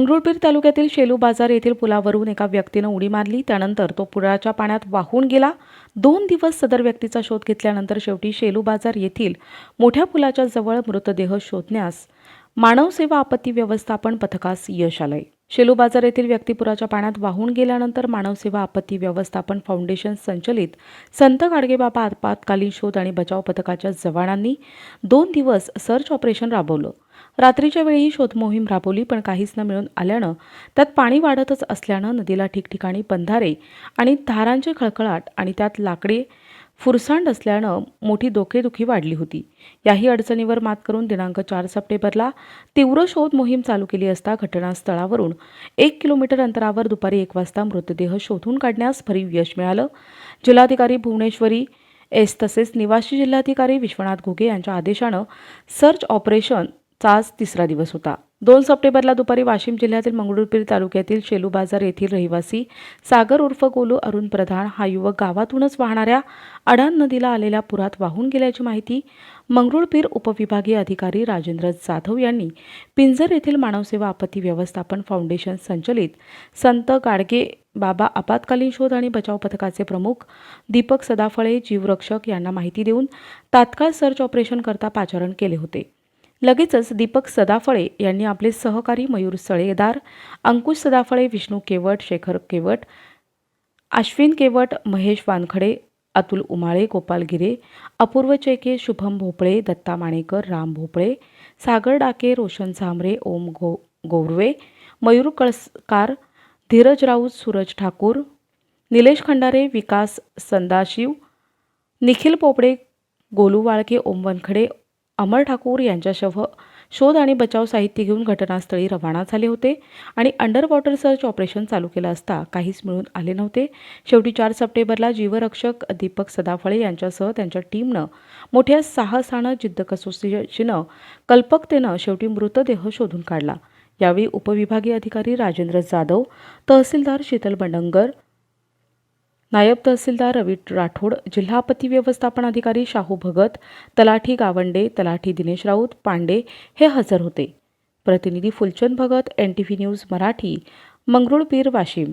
मंगरुळपीर तालुक्यातील शेलू बाजार येथील पुलावरून एका व्यक्तीनं उडी मारली. त्यानंतर तो पुराच्या पाण्यात वाहून गेला. दोन दिवस सदर व्यक्तीचा शोध घेतल्यानंतर शेवटी शेलू बाजार येथील मोठ्या पुलाच्या जवळ मृतदेह शोधण्यास मानव सेवा आपत्ती व्यवस्थापन पथकास यश आलंय. शेलू बाजार येथील व्यक्ती पुराच्या पाण्यात वाहून गेल्यानंतर मानव सेवा आपत्ती व्यवस्थापन फाउंडेशन संचलित संत गाडगेबाबा आपत्कालीन शोध आणि बचाव पथकाच्या जवानांनी दोन दिवस सर्च ऑपरेशन राबवलं. रात्रीच्या वेळीही शोधमोहीम राबवली पण काहीच न मिळून आल्यानं त्यात पाणी वाढतच असल्यानं नदीला ठिकठिकाणी बंधारे आणि धारांची खळखळाट आणि त्यात लाकडे फुरसांड असल्यानं मोठी डोकेदुखी वाढली होती. याही अडचणीवर मात करून दिनांक चार सप्टेंबरला तीव्र शोध मोहीम चालू केली असता घटनास्थळावरून एक किलोमीटर अंतरावर दुपारी एक वाजता मृतदेह शोधून काढण्यास भरीव यश मिळालं. जिल्हाधिकारी भुवनेश्वरी एस तसेच निवासी जिल्हाधिकारी विश्वनाथ घुगे यांच्या आदेशानं सर्च ऑपरेशन चाच तिसरा दिवस होता. दोन सप्टेंबरला दुपारी वाशिम जिल्ह्यातील मंगरुळपीर तालुक्यातील शेलू बाजार येथील रहिवासी सागर उर्फ गोलू अरुण प्रधान हा युवक गावातूनच वाहणाऱ्या अडान नदीला आलेल्या पुरात वाहून गेल्याची माहिती मंगरुळपीर उपविभागीय अधिकारी राजेंद्र जाधव यांनी पिंजर येथील मानवसेवा आपत्ती व्यवस्थापन फाउंडेशन संचलित संत गाडगे बाबा आपत्कालीन शोध आणि बचाव पथकाचे प्रमुख दीपक सदाफळे जीवरक्षक यांना माहिती देऊन तात्काळ सर्च ऑपरेशन करता पाचारण केले होते. लगेचच दीपक सदाफळे यांनी आपले सहकारी मयूर सळेदार अंकुश सदाफळे विष्णू केवट शेखर केवट अश्विन केवट महेश वानखडे अतुल उमाळे गोपाल गिरे अपूर्व चेके शुभम भोपळे दत्ता माणेकर राम भोपळे सागर डाके रोशन झांबरे ओम गो गोरवे मयूर कळसकार धीरज राऊत सूरज ठाकूर निलेश खंडारे विकास संदाशिव निखिल पोपडे गोलू वाळके ओम वनखडे अमर ठाकूर यांच्यासह शोध आणि बचाव साहित्य घेऊन घटनास्थळी रवाना झाले होते आणि अंडर वॉटर सर्च ऑपरेशन चालू केलं असता काहीच मिळून आले नव्हते. शेवटी चार सप्टेंबरला जीवरक्षक दीपक सदाफळे यांच्यासह त्यांच्या टीमनं मोठ्या साहसानं जिद्द कसोशीनं कल्पकतेनं शेवटी मृतदेह शोधून काढला. यावेळी उपविभागीय अधिकारी राजेंद्र जाधव तहसीलदार शीतल बंडंगर नायब तहसीलदार रवी राठोड जिल्हा आपत्ती व्यवस्थापन अधिकारी शाहू भगत तलाठी गावंडे तलाठी दिनेश राऊत पांडे हे हजर होते. प्रतिनिधी Phulchand Bhagat N T V news Marathi Mangrulpir Washim.